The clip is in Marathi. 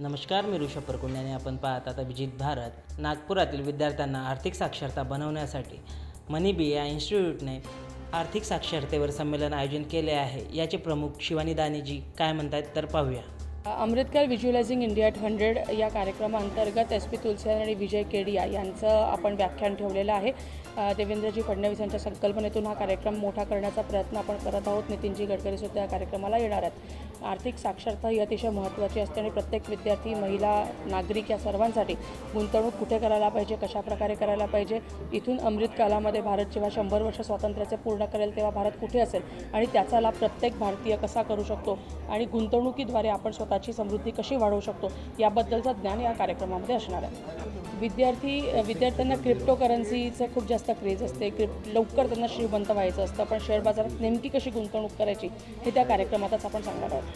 नमस्कार मी ऋषभ परकुंडे आणि आपण पाहत आता अभिजित भारत. नागपुरातील विद्यार्थ्यांना आर्थिक साक्षरता बनवण्यासाठी मनी बी या इन्स्टिट्यूटने आर्थिक साक्षरतेवर संमेलन आयोजन केले आहे. याचे प्रमुख शिवानी दानीजी काय म्हणतात तर पाहूया. Amrit Kaal visualizing India at hundred या कार्यक्रमाअंतर्गत एस पी तुलसीदास आणि विजय केडिया यांचं आपण व्याख्यान ठेवलेलं आहे. देवेंद्रजी फडणवीस यांच्या संकल्पनेतून हा कार्यक्रम मोठा करण्याचा प्रयत्न आपण करत आहोत. नितीनजी गडकरीसुद्धा या कार्यक्रमाला येणार आहेत. आर्थिक साक्षरता ही अतिशय महत्त्वाची असते आणि प्रत्येक विद्यार्थी महिला नागरिक या सर्वांसाठी गुंतवणूक कुठे करायला पाहिजे कशाप्रकारे करायला पाहिजे इथून अमृत कालामध्ये भारत जेव्हा शंभर वर्ष स्वातंत्र्याचे पूर्ण करेल तेव्हा भारत कुठे असेल आणि त्याचा लाभ प्रत्येक भारतीय कसा करू शकतो आणि गुंतवणुकीद्वारे आपण स्वतःची समृद्धी कशी वाढवू शकतो याबद्दलचं ज्ञान या कार्यक्रमामध्ये असणार आहे. विद्यार्थी विद्यार्थ्यांना क्रिप्टो करन्सीचं खूप जास्त क्रेज असते. क्रिप लवकर त्यांना श्रीमंत व्हायचं असतं. पण शेअर बाजारात नेमकी कशी गुंतवणूक करायची हे त्या कार्यक्रमातच आपण सांगणार आहोत.